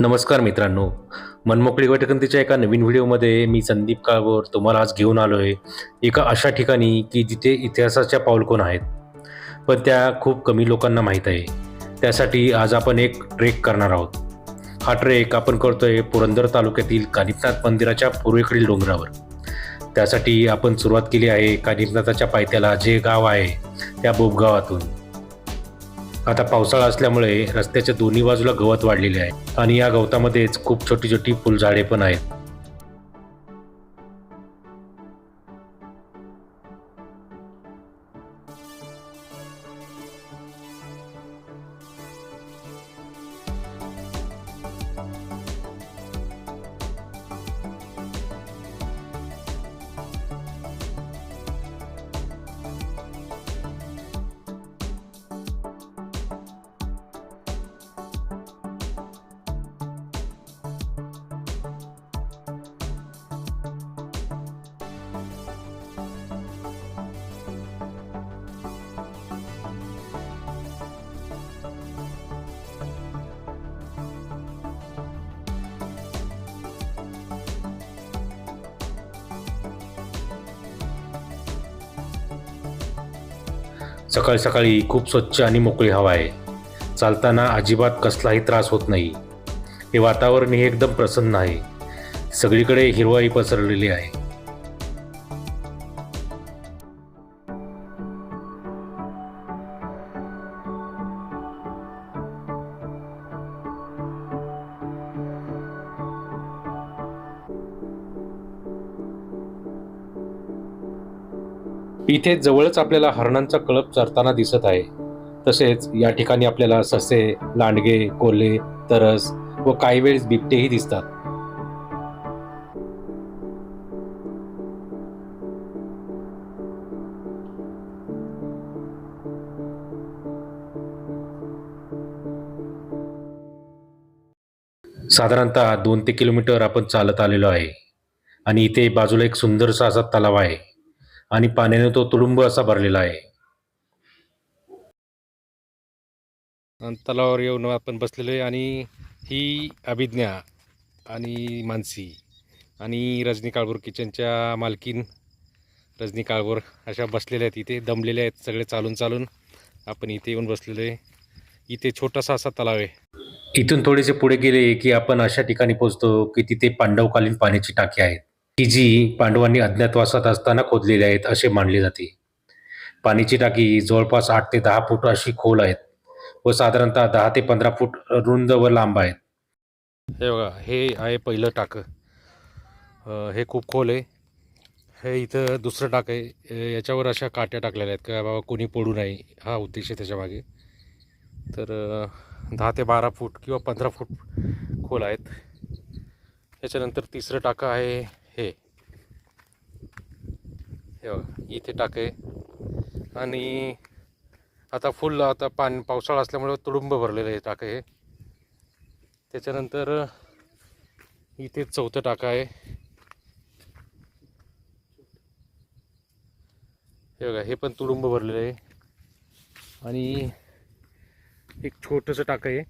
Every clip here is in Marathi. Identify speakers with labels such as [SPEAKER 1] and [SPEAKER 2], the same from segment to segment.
[SPEAKER 1] नमस्कार मित्रांनो. मनमोकळी वटकंतीच्या एका नवीन व्हिडिओमध्ये मी संदीप काळवर तुम्हाला आज घेऊन आलो आहे एका अशा ठिकाणी की जिथे इतिहासाच्या पाऊलकोण आहेत? पण त्या खूप कमी लोकांना माहीत आहे. त्यासाठी आज आपण एक ट्रेक करणार आहोत. हा ट्रेक आपण करतो आहे पुरंदर तालुक्यातील कानिपनाथ मंदिराच्या पूर्वेकडील डोंगरावर. त्यासाठी आपण सुरुवात केली आहे कानिपनाथाच्या पायथ्याला जे गाव आहे त्या बोबगावातून आता पावसाळा असल्यामुळे रस्त्याच्या दोन्ही बाजूला गवत वाढलेले आहे. आणि या गवतामध्येच खूप छोटी छोटी फुलझाडे पण आहेत. सकाळी सकाळी खूप स्वच्छ आणि मोकळी हवा आहे. चालताना अजिबात कसलाही त्रास होत नाही. हे वातावरण हे एकदम प्रसन्न आहे. सगळीकडे हिरवाई पसरलेली आहे. इथे जवळच आपल्याला हरणांचा कळप चरताना दिसत आहे. तसेच या ठिकाणी आपल्याला ससे लांडगे कोल्हे तरस व काही वेळेस बिबटेही दिसतात. साधारणतः दोन ते किलोमीटर आपण चालत आलेलो आहे. आणि इथे बाजूला एक सुंदरसा असा तलाव आहे. आणि पाण्याने तो तुडुंब असा भरलेला आहे.
[SPEAKER 2] तलावावर येऊन आपण बसलेलो आहे आणि ही अभिज्ञा आणि मानसी आणि रजनी काळभोर किचनच्या मालकीन रजनी काळभोर अशा बसलेल्या आहेत. इथे दमलेल्या आहेत सगळे चालून चालून. आपण इथे येऊन बसलेलो आहे. इथे छोटासा असा तलाव आहे.
[SPEAKER 1] इथून थोडेसे पुढे गेले की आपण अशा ठिकाणी पोहोचतो की तिथे पांडवकालीन पाण्याची टाकी आहेत. की जी पांडवांनी अज्ञातवासात असताना खोदलेली आहेत असे मानले जाते. पाण्याची टाकी जवळपास आठ ते दहा फूट अशी खोल आहेत व साधारणतः दहा ते पंधरा फूट रुंद व लांब आहेत.
[SPEAKER 2] हे बघा हे आहे पहिलं टाकं. हे खूप खोल आहे. हे इथं दुसरं टाक आहे. याच्यावर अशा काट्या टाकलेल्या आहेत का बाबा कोणी पडू नये हा उद्देश आहे त्याच्यामागे तर दहा ते बारा फूट किंवा पंधरा फूट खोल आहेत. त्याच्यानंतर तिसरं टाकं आहे. हे. हे बघा इथे टाकं आहे आणि आता फुल आता पाणी पावसाळा असल्यामुळे तुडुंब भरलेलं आहे टाकं हे. त्याच्यानंतर इथे चौथं टाका आहे. हे बघा हे पण तुडुंब भरलेलं आहे. आणि एक छोटंसं टाकं आहे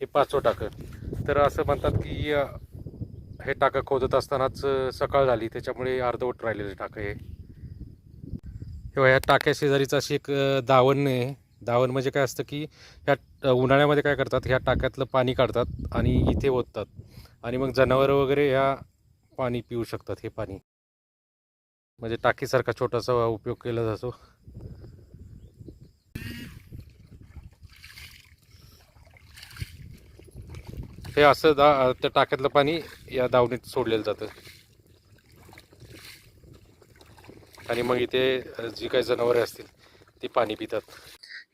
[SPEAKER 2] हे पाचवं टाकं. तर असं म्हणतात की हे टाकं खोदत असतानाच सकाळ झाली. त्याच्यामुळे अर्धवट राहिलेलं टाकं हे. किंवा ह्या टाक्या शेजारीच अशी एक दावण आहे. दावण म्हणजे काय असतं की ह्या उन्हाळ्यामध्ये काय करतात ह्या टाक्यातलं पाणी काढतात आणि इथे ओततात. आणि मग जनावरं वगैरे ह्या पाणी पिऊ शकतात हे पाणी. म्हणजे टाकीसारखा छोटासा उपयोग केला जातो. हे असं दा त्या टाक्यातलं पाणी या दावणीत सोडलेलं जातं. आणि मग इथे जी काही जनावरे असतील ती पाणी पितात.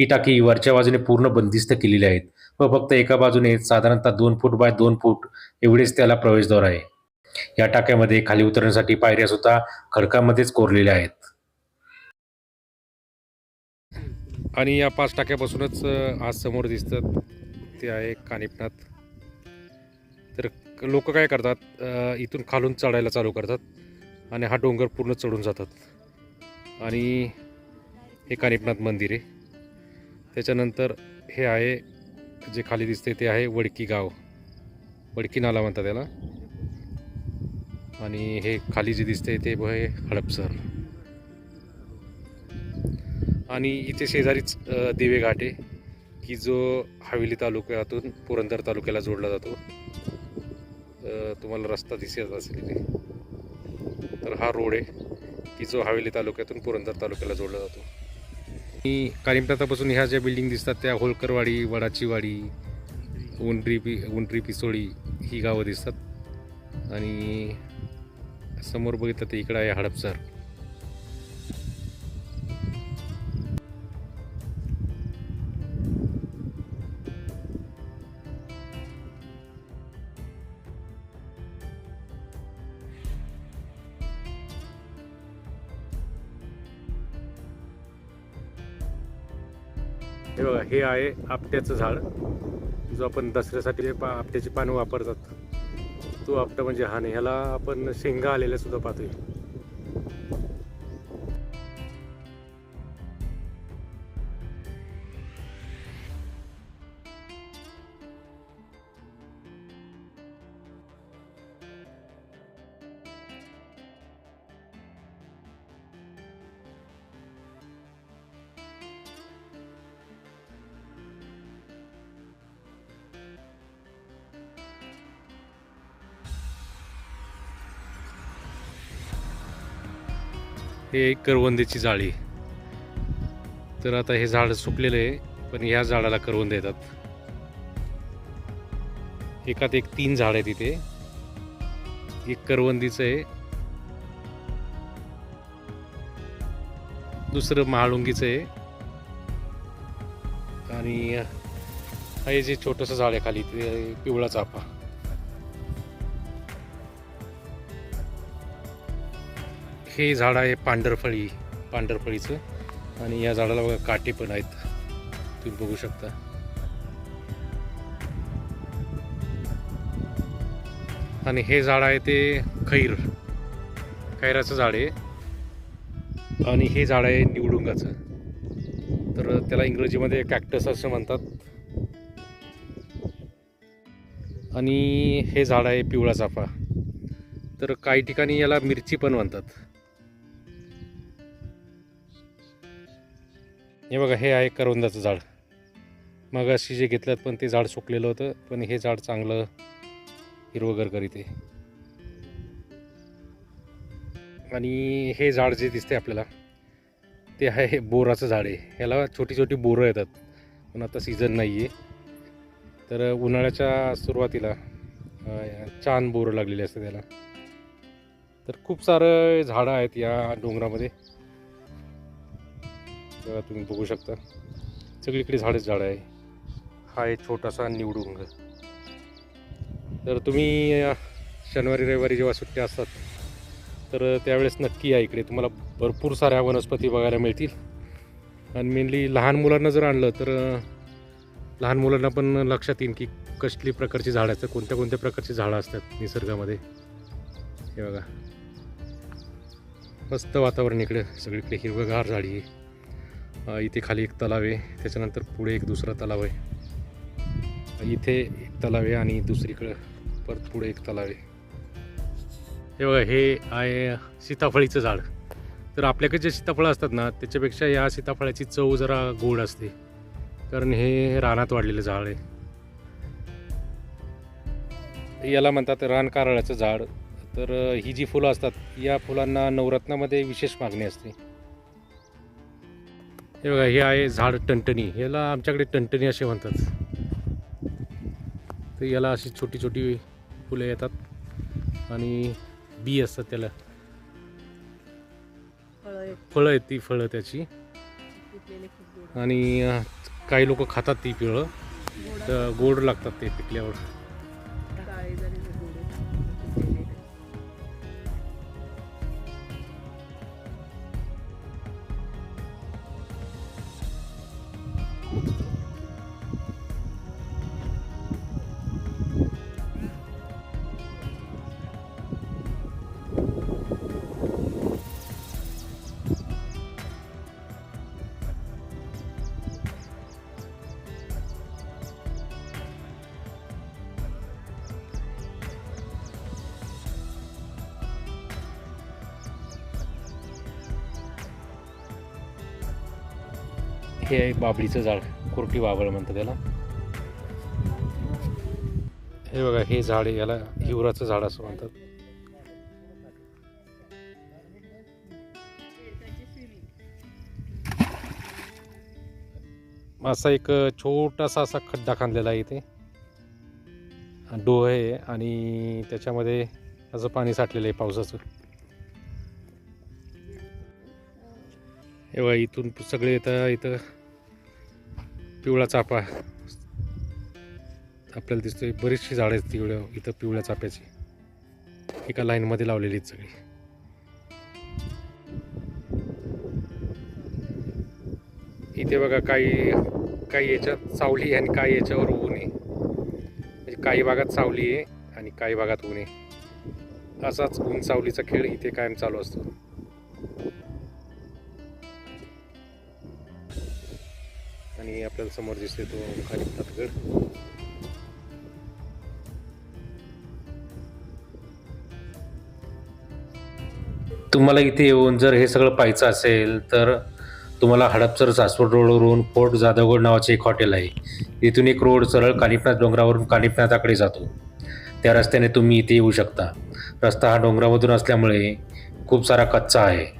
[SPEAKER 1] ही टाकी वरच्या बाजूने पूर्ण बंदिस्त केलेली आहेत. व फक्त एका बाजूने साधारणतः दोन फूट बाय दोन फूट एवढेच त्याला प्रवेशद्वार आहे. या टाक्यामध्ये खाली उतरण्यासाठी पायऱ्या सुद्धा खडकामध्येच कोरलेल्या आहेत.
[SPEAKER 2] आणि या पाच टाक्यापासूनच आज समोर दिसतात ते आहे कानिपनाथ लोक काय करतात इथून खालून चढायला चालू करतात आणि हा डोंगर पूर्ण चढून जातात. आणि हे कानिपनाथ मंदिर आहे. त्याच्यानंतर हे आहे जे खाली दिसते ते आहे वडकी गाव. वडकी नाला म्हणतात त्याला. आणि हे खाली जे दिसते ते आहे हडपसर. आणि इथे शेजारीच दिवे घाट आहे की जो हवेली तालुक्यातून पुरंदर तालुक्याला जोडला जातो. तुम्हाला रस्ता दिसत असेल इथे तर हा रोड आहे. की जो हवेली तालुक्यातून पुरंदर तालुक्याला जोडला जातो. आणि कानिमठातापासून ह्या ज्या बिल्डिंग दिसतात त्या होलकरवाडी वडाचीवाडी वाडी पि उंडरी पिसोळी ही गावं दिसतात. आणि समोर बघितलं तर इकडं आहे हडपसर. हे आहे आपट्याचं झाड. जो आपण दसऱ्यासाठी जे पा आपट्याची पानं वापरतात तो आपटा म्हणजे हा नाही ह्याला आपण शेंगा आलेल्या सुद्धा पाहतोय. हे एक करवंदीची जाळी. तर आता हे झाड सुकलेलं आहे पण ह्या झाडाला करवंद येतात. एकात एक तीन झाड आहेत इथे. एक करवंदीचं आहे. दुसरं महाळुंगीचं आहे. आणि हे जे छोटंसं झाड आहे खाली ते पिवळा चाफा. हे झाड आहे पांढरफळी पांढरफळीचं. आणि या झाडाला बघा काटे पण आहेत. तुम्ही बघू शकता. आणि हे झाड आहे ते खैर. खैराचं झाड आहे. आणि हे झाड आहे निवडुंगाचं. तर त्याला इंग्रजीमध्ये कॅक्टस असं म्हणतात. आणि हे झाड आहे पिवळा चाफा. तर काही ठिकाणी याला मिरची पण म्हणतात. हे बघा हे आहे करवंदाचं झाड. मग अशी जे घेतलं पण ते झाड सुकलेलं होतं पण हे झाड चांगलं हिरवगर करीत. आहे आणि हे झाड जे दिसते आपल्याला ते आहे बोराचं झाड आहे. ह्याला छोटी छोटी बोरं येतात पण आता सीझन नाही आहे तर उन्हाळ्याच्या सुरुवातीला छान बोरं लागलेली असते त्याला तर खूप सारं झाडं आहेत या डोंगरामध्ये. तेव्हा तुम्ही बघू शकता. सगळीकडे झाडेच झाडं आहे. हा एक छोटासा निवडुंग. तर तुम्ही शनिवारी रविवारी जेव्हा सुट्ट्या असतात तर त्यावेळेस नक्की या इकडे. तुम्हाला भरपूर साऱ्या वनस्पती बघायला मिळतील. आणि मेनली लहान मुलांना जर आणलं तर लहान मुलांना पण लक्षात येईल की कसली प्रकारची झाडं असतात. कोणत्या कोणत्या प्रकारची झाडं असतात निसर्गामध्ये. हे बघा. मस्त वातावरण इकडे. सगळीकडे हिरवगार झाडी आहे. इथे खाली एक तलाव आहे. त्याच्यानंतर पुढे एक दुसरा तलाव आहे. इथे एक तलाव आहे आणि दुसरीकडं परत पुढे एक तलाव आहे. हे बघा हे आहे सीताफळीचं झाड. तर आपल्याकडे जे सीताफळं असतात ना त्याच्यापेक्षा या सीताफळाची चव जरा गोड असते. कारण हे रानात वाढलेलं झाड आहे. याला म्हणतात रानकारळाचं झाड. तर ही जी फुलं असतात या फुलांना नवरत्नामध्ये विशेष मागणी असते. हे बघा हे आहे झाड टणटणी. याला आमच्याकडे टणटणी असे म्हणतात. तर याला अशी छोटी छोटी फुलं येतात आणि बी असतात त्याला.
[SPEAKER 3] फळं आहेत,
[SPEAKER 2] ती फळं त्याची. आणि काही लोक खातात ती पिळं. तर गोड लागतात ते पिकल्यावर. हे आहे बाबळीचं झाड कुरटी बाबळ म्हणतात त्याला हे बघा हे झाड आहे याला हिवराचं झाड असं म्हणतात. असा एक छोटासा असा खड्डा खांदलेला आहे इथे. डोह आहे आणि त्याच्यामध्ये असं पाणी साठलेलं आहे पावसाचं. हे बघा इथून सगळे येतं इथं पिवळा चापा आपल्याला दिसतोय बरीचशी झाडं आहेत पिवळ्या इथं पिवळ्या चाप्याची एका लाईनमध्ये लावलेली आहेत सगळी. इथे बघा काही काही याच्यात सावली आणि काही याच्यावर ऊन. आहे म्हणजे काही भागात सावली आहे आणि काही भागात ऊन. आहे असाच ऊन सावलीचा खेळ इथे कायम चालू असतो. आणि आपल्याला समोर दिसते तो खाली तातगड
[SPEAKER 1] तुम्हाला इथे येऊन जर हे सगळं पाहायचं असेल तर तुम्हाला हडपसर सासवड रोडवरून फोर्ट जाधवगड नावाचे एक हॉटेल आहे. इथून एक रोड सरळ कानिपनाथ डोंगरावरून कानिपनाथाकडे जातो. त्या रस्त्याने तुम्ही इथे येऊ शकता. रस्ता हा डोंगरामधून असल्यामुळे खूप सारा कच्चा आहे.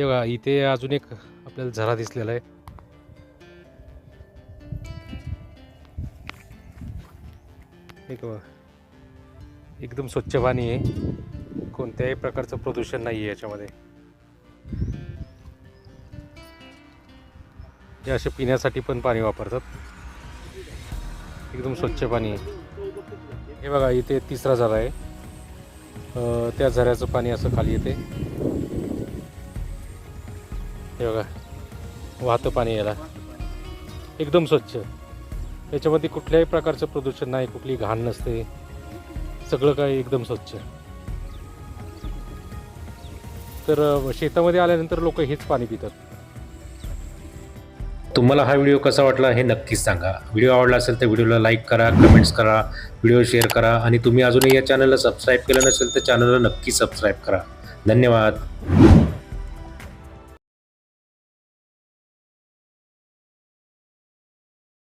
[SPEAKER 2] हे बघा इथे अजून एक आपल्याला झरा दिसलेला आहे. एक बघा एकदम स्वच्छ पाणी आहे. कोणत्याही प्रकारचं प्रदूषण नाही आहे याच्यामध्ये. हे असे पिण्यासाठी पण पाणी वापरतात. एकदम स्वच्छ पाणी आहे. हे बघा इथे तिसरा झरा आहे. त्या झऱ्याचं पाणी असं खाली येते. हे बघा वाहतं पाणी याला. एकदम स्वच्छ. याच्यामध्ये कुठल्याही प्रकारचं प्रदूषण नाही कुठली घाण नसते. सगळं काही एकदम स्वच्छ. तर शेतामध्ये आल्यानंतर लोक हेच पाणी पितात.
[SPEAKER 1] तुम्हाला हा व्हिडिओ कसा वाटला हे नक्कीच सांगा. व्हिडिओ आवडला असेल तर व्हिडिओला लाईक करा कमेंट्स करा व्हिडिओ शेअर करा आणि तुम्ही अजूनही या चॅनलला सबस्क्राईब केलं नसेल तर चॅनलला नक्की सबस्क्राईब करा. धन्यवाद.